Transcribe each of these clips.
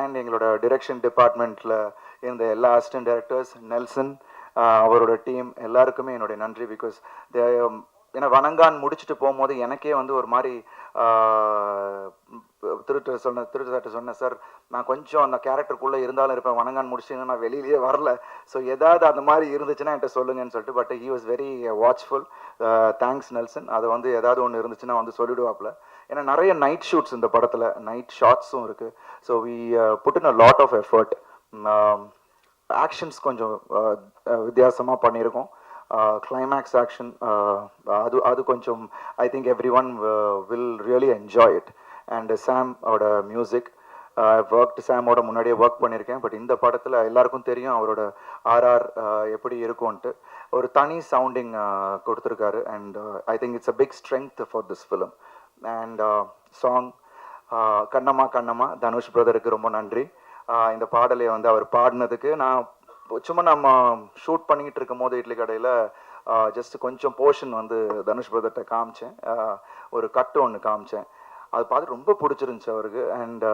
And எங்களோட direction டிபார்ட்மெண்ட்டில் இருந்த எல்லா அசிஸ்டன்ட் டைரக்டர்ஸ் நெல்சன் அவரோட டீம் எல்லாருக்குமே என்னுடைய நன்றி பிகாஸ் தே um, ஏன்னா வணங்கான் முடிச்சுட்டு போகும்போது எனக்கே வந்து ஒரு மாதிரி திருட்டு சொன்ன திருட்டு சொன்னேன் சார் நான் கொஞ்சம் அந்த கேரக்டருக்குள்ளே இருந்தாலும் இருப்பேன். வணங்கான் முடிச்சுங்க நான் வெளியிலேயே வரல. ஸோ ஏதாவது அந்த மாதிரி இருந்துச்சுன்னா என்கிட்ட சொல்லுங்கன்னு சொல்லிட்டு but he was very watchful thanks Nelson அது வந்து ஏதாவது ஒன்று இருந்துச்சுன்னா வந்து சொல்லிடுவாப்புல. ஏன்னா நிறைய நைட் ஷூட்ஸ் இந்த படத்தில். நைட் ஷார்ட்ஸும் இருக்குது so we put in a lot of effort actions கொஞ்சம் uh, uh, வித்தியாசமாக பண்ணியிருக்கோம். Uh, கிளைமேக்ஸ் ஆக்ஷன் அது அது கொஞ்சம் I think everyone will really enjoy it and Sam ஓட மியூசிக் ஒர்க் சாமோட முன்னாடியே ஒர்க் பண்ணியிருக்கேன். பட் இந்த படத்தில் எல்லாருக்கும் தெரியும் அவரோட ஆர்ஆர் எப்படி இருக்கும்ன்ட்டு. ஒரு தனி சவுண்டிங் கொடுத்துருக்காரு. And I think it's a big strength for this film and song uh, uh, Kannamma Kannamma Dhanush பிரதருக்கு ரொம்ப நன்றி. இந்த பாடலை வந்து அவர் பாடினதுக்கு நான் சும்மா நம்ம ஷூட் பண்ணிக்கிட்டு இருக்கும் போது இட்லி கடையில் ஜஸ்ட் கொஞ்சம் போர்ஷன் வந்து தனுஷ் பிரதர்கிட்ட காமிச்சேன். ஒரு கட்டு ஒன்று காமிச்சேன். அது பார்த்து ரொம்ப பிடிச்சிருந்துச்சு அவருக்கு. அண்ட்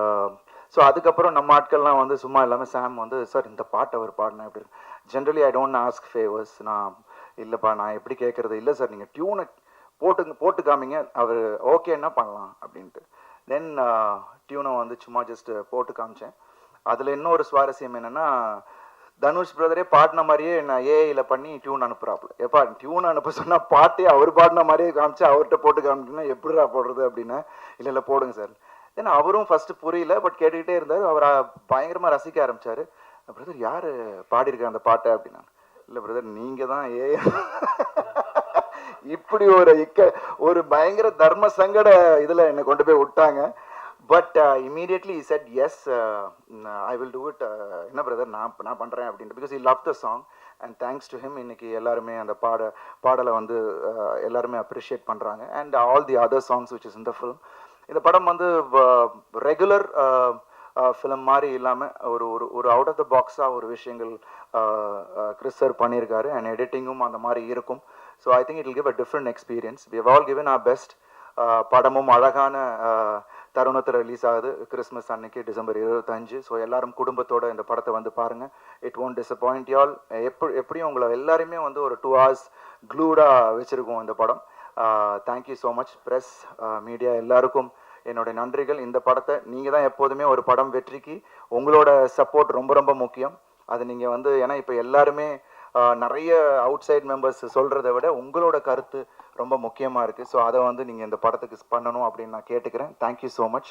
ஸோ அதுக்கப்புறம் நம்ம ஆட்கள்லாம் வந்து சும்மா இல்லாமல் சாம் வந்து சார் இந்த பாட்டு அவர் பாடினா எப்படி generally I don't ask favours நான் இல்லைப்பா நான் எப்படி கேட்குறது? இல்லை சார் நீங்கள் டியூனை போட்டு போட்டு காமிங்க அவர் ஓகேன்னா பண்ணலாம் அப்படின்ட்டு. தென் டியூனை வந்து சும்மா ஜஸ்ட் போட்டு காமிச்சேன். அதில் இன்னொரு சுவாரஸ்யம் என்னென்னா தனுஷ் பிரதரே பாடின மாதிரியே நான் ஏஐயில் பண்ணி டியூன் அனுப்புகிறாப்புல எப்பா டியூன் அனுப்ப சொன்னால் பாட்டே அவர் பாடின மாதிரியே காமிச்சு அவர்கிட்ட போட்டு காமிக்கணும்னா எப்படிடா போடுறது அப்படின்னா. இல்லை இல்லை போடுங்க சார் ஏன்னா அவரும் ஃபர்ஸ்ட் புரியல பட் கேட்டுக்கிட்டே இருந்தார். அவர் பயங்கரமாக ரசிக்க ஆரம்பிச்சாரு. பிரதர் யார் பாடியிருக்க அந்த பாட்டை? அப்படின்னா. இல்லை பிரதர் நீங்கள் தான் ஏ இப்படி ஒரு இக்க ஒரு பயங்கர தர்ம சங்கட இதில் என்னை கொண்டு போய் விட்டாங்க. But immediately said yes I will do it என்ன பிரதர் நான் நான் பண்ணுறேன் அப்படின்ட்டு. Because I love the song and thanks to him இன்னைக்கு எல்லாருமே அந்த பாட பாடலை வந்து uh, எல்லாருமே அப்ரிஷியேட் பண்ணுறாங்க and all the other songs which is இந்த ஃபிலிம் இந்த படம் வந்து uh, ரெகுலர் ஃபிலிம் மாதிரி இல்லாமல் ஒரு ஒரு ஒரு அவுட் ஆஃப் த பாக்ஸாக ஒரு விஷயங்கள் கிறிஸ் சார் பண்ணியிருக்காரு அண்ட் எடிட்டிங்கும் அந்த மாதிரி இருக்கும். So I think it give a different experience we all given our best படமும் அழகான தருணத்தில் ரிலீஸ் ஆகுது. கிறிஸ்மஸ் அன்னைக்கு டிசம்பர் இருபத்தஞ்சு. ஸோ எல்லாரும் குடும்பத்தோட இந்த படத்தை வந்து பாருங்க. இட் ஒன்ட் டிசப்பாயிண்ட் யால் எப்படி எப்படியும் உங்களை எல்லாருமே வந்து ஒரு டூ ஹவர்ஸ் க்ளூடாக வச்சுருக்கோம் இந்த படம். Thank you so much press media எல்லாருக்கும் என்னுடைய நன்றிகள். இந்த படத்தை நீங்கள் தான் எப்போதுமே ஒரு படம் வெற்றிக்கு உங்களோட சப்போர்ட் ரொம்ப ரொம்ப முக்கியம். அது நீங்கள் வந்து ஏன்னா இப்போ எல்லாருமே நிறைய அவுட் சைட் மெம்பர்ஸ் சொல்கிறத விட உங்களோட கருத்து ரொம்ப முக்கியமாக இருக்குது ஸோ அதை வந்து நீங்கள் இந்த படத்துக்கு பண்ணணும் அப்படின்னு நான் கேட்டுக்கிறேன். Thank you so much